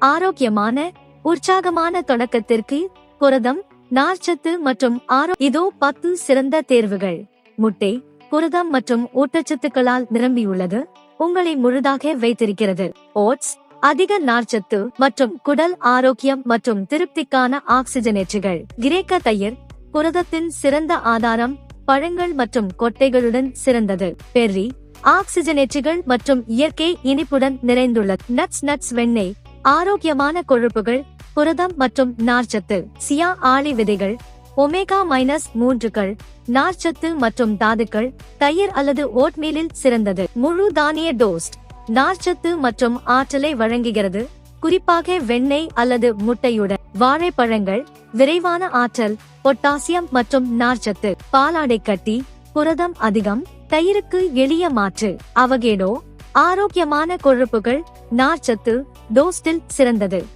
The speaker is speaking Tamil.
ஆரோக்கியமான உற்சாகமான தொடக்கத்திற்கு புரதம் நார்ச்சத்து மற்றும் ஆரோ இதோ பத்து சிறந்த தேர்வுகள். முட்டை புரதம் மற்றும் ஊட்டச்சத்துக்களால் நிரம்பியுள்ளது. உங்களை முழுதாக வைத்திருக்கிறது. ஓட்ஸ் அதிக நார்ச்சத்து மற்றும் குடல் ஆரோக்கியம் மற்றும் திருப்திக்கான ஆக்சிஜனேற்றுகள். கிரேக்க தயிர் புரதத்தின் சிறந்த ஆதாரம் பழங்கள் மற்றும் கொட்டைகளுடன் சிறந்தது. பெர்ரி ஆக்சிஜனேற்றுகள் மற்றும் இயற்கை இனிப்புடன் நிறைந்துள்ள. நட்ஸ் நட்ஸ் வெண்ணெய் ஆரோக்கியமான கொழுப்புகள் புரதம் மற்றும் நார்ச்சத்து சியா ஆளி விதைகள் ஒமேகா மைனஸ் மூன்றுகள் நார்ச்சத்து மற்றும் தாதுக்கள் தயிர் அல்லது ஓட்மீலில் சிறந்தது. முழு தானிய டோஸ்ட் நார்ச்சத்து மற்றும் ஆற்றலை வழங்குகிறது. குறிப்பாக வெண்ணெய் அல்லது முட்டையுடன். வாழைப்பழங்கள் விரைவான ஆற்றல் பொட்டாசியம் மற்றும் நார்ச்சத்து. பாலாடை கட்டி புரதம் அதிகம் தயிருக்கு எளிய மாற்று. அவகேடோ ஆரோக்கியமான கொழுப்புகள் நார்ச்சத்து டோஸ்டில் சிறந்தது.